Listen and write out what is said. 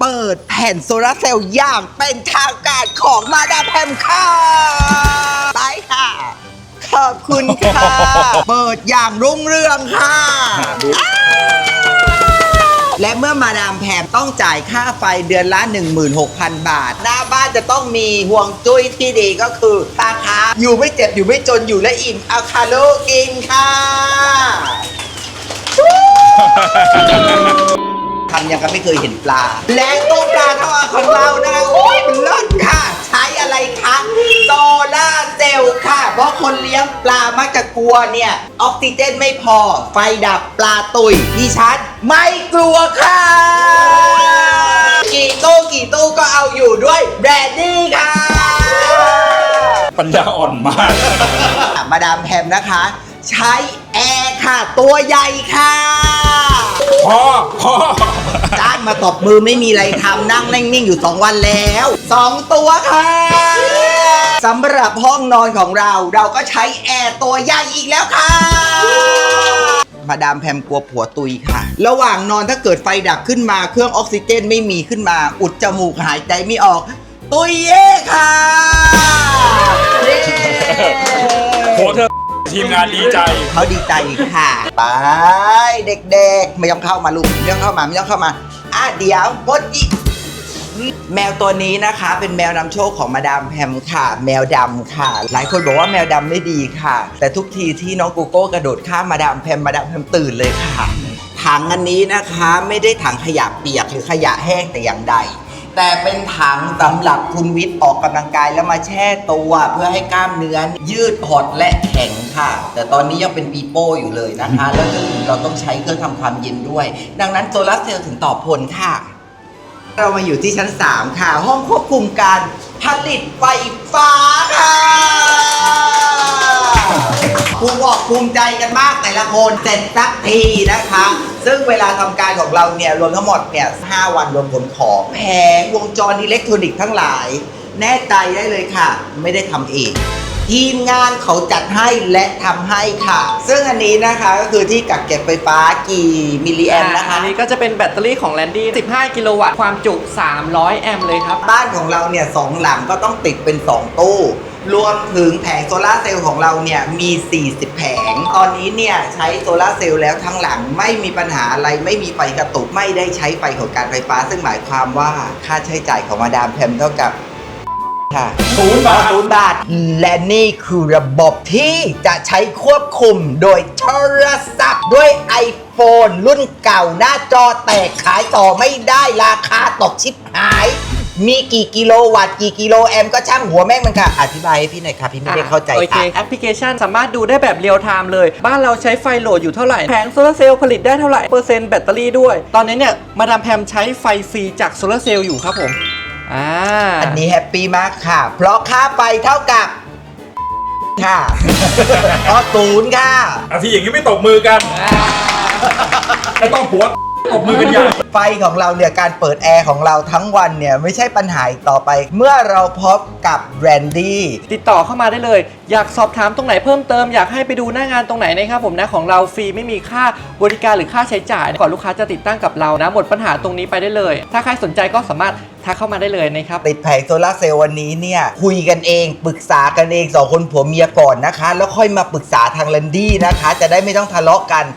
เปิดแผ่นโซลาร์เซลล์อย่างเป็นทางการของมาดามแพมค่ะไปค่ะ ขอบคุณค่ะ เปิดอย่างรุ่งเรืองค่ะ และเมื่อมาดามแพมต้องจ่ายค่าไฟเดือนละ 16,000 บาท หน้าบ้านจะต้องมีห่วงจุ้ยที่ดีก็คือตาค้าอยู่ไม่เจ็บอยู่ไม่จนอยู่และอิ่มเอาคาโลกินค่ะ ทำยังก็ไม่เคยเห็นปลา และตู้ปลาทอดของเรานะคะโอ้ยมันเลิศค่ะ ใช้อะไรคะโซล่าร์เซลล์ค่ะ เพราะคนเลี้ยงปลามักจะกลัวเนี่ยออกซิเจนไม่พอไฟดับปลาตุยดิฉันไม่กลัวค่ะ กี่ตู้กี่ตู้ก็เอาอยู่ด้วยแบรนดี้ค่ะ ปัญญาอ่อนมาก มาดามแพมนะคะ ใช้แอร์ค่ะ ตัวใหญ่ค่ะ พอพอจ้างมาตบมือไม่มีอะไรทำนั่งนิ่งๆอยู่2วันแล้ว2ตัวค่ะสำหรับห้องนอนของเราเราก็ใช้แอร์ตัวใหญ่อีกแล้วค่ะ มาดามแพมกลัวผัวตุยค่ะ ระหว่างนอนถ้าเกิดไฟดับขึ้นมาเครื่องออกซิเจนไม่มีขึ้นมา อุดจมูกหายใจไม่ออก ตุยเย่ค่ะเย้โหเธอ ทีมงานดีใจ เขาดีใจค่ะไปเด็กๆ ไม่ต้องเข้ามาลูกไม่ต้องเข้ามาไม่ต้องเข้ามาอะเดี๋ยวบดอีกแมวตัวนี้นะคะ เป็นแมวนำโชคของมาดามแพมค่ะ แมวดำค่ะ หลายคนบอกว่าแมวดำไม่ดีค่ะ แต่ทุกทีที่น้องโกโก้กระโดดข้ามมาดามแพมมาดามแพมตื่นเลยค่ะ ถังอันนี้นะคะไม่ได้ถังขยะเปียกหรือขยะแห้งแต่อย่างใด แต่เป็นถังสำหรับคุณวิทย์ออกกำลังกายแล้วมาแช่ตัวเพื่อให้กล้ามเนื้อยืดหดและแข็งค่ะ แต่ตอนนี้ยังเป็นปีโป้อยู่เลยนะคะ แล้วเราต้องใช้เครื่องทำความเย็นด้วย ดังนั้นโซลาร์เซลล์ถึงตอบผลค่ะ เรามาอยู่ที่ชั้น 3 ค่ะ ห้องควบคุมการผลิตไฟฟ้าค่ะภูมิอกภูมิใจกันมากแต่ละคนเสร็จสักทีนะคะ ซึ่งเวลาทำการของเราเนี่ยรวมทั้งหมดเนี่ย5วันรวมผลของแผงวงจรอิเล็กทรอนิกส์ทั้งหลาย แน่ใจได้เลยค่ะ ไม่ได้ทำเองทีมงานเขาจัดให้และทำให้ค่ะ ซึ่งอันนี้นะคะก็คือที่กักเก็บไฟฟ้ากี่มิลลิแอมป์นะคะ อันนี้ก็จะเป็นแบตเตอรี่ของแลนดี้ 15 กิโลวัตต์ ความจุ 300 แอมป์เลยครับ บ้านของเราเนี่ยสองหลังก็ต้องติดเป็น 2 ตู้ รวมถึงแผงโซลาร์เซลล์ของเราเนี่ยมี 40 แผง ตอนนี้เนี่ยใช้โซลาร์เซลล์แล้วทั้งหลังไม่มีปัญหาอะไรไม่มีไฟกระตุกไม่ได้ใช้ไฟของการไฟฟ้า ซึ่งหมายความว่าค่าใช้จ่ายของมาดามแพมเท่ากับค่ะศูนย์บาทศูนย์บาท และนี่คือระบบที่จะใช้ควบคุมโดยโทรศัพท์ด้วย iPhone รุ่นเก่าหน้าจอแตกขายต่อไม่ได้ราคาตกชิบหาย มีกี่กิโลวัตต์กี่กิโลแอมป์ก็ช่างหัวแม่งมันค่ะ อธิบายให้พี่หน่อยค่ะพี่ไม่ได้เข้าใจโอเคค่ะแอปพลิเคชันสามารถดูได้แบบเรียลไทม์เลย บ้านเราใช้ไฟโหลดอยู่เท่าไหร่ แผงโซลาร์เซลล์ผลิตได้เท่าไหร่ เปอร์เซ็นต์แบตเตอรี่ด้วย ตอนนี้เนี่ย มาดามแพมใช้ไฟฟรีจากโซลาร์เซลล์อยู่ครับผม อ่า อันนี้แฮปปี้มากค่ะ เพราะค่าไฟเท่ากับ ค่ะเพราะศูนย์ค่ะอาทีอย่างนี้ไม่ตบมือกัน ไม่ต้องผัวต บมือกันใหญ่ไฟของเราเนี่ยการเปิดแอร์ของเราทั้งวันเนี่ยไม่ใช่ปัญหาอีกต่อไป เมื่อเราพบกับแบรนดี้ติดต่อเข้ามาได้เลย อยากสอบถามตรงไหนเพิ่มเติมอยากให้ไปดูหน้างานตรงไหนนะครับผมนะของเราฟรีไม่มีค่าบริการหรือค่าใช้จ่ายก่อนลูกค้าจะติดตั้งกับเรานะหมดปัญหาตรงนี้ไปได้เลย ถ้าใครสนใจก็สามารถทักเข้ามาได้เลยนะครับติดแผงโซลาร์เซลล์วันนี้เนี่ยคุยกันเองปรึกษากันเองสองคนผัวเมียก่อนนะคะ แล้วค่อยมาปรึกษาทางแลนดี้นะคะ จะได้ไม่ต้องทะเลาะกัน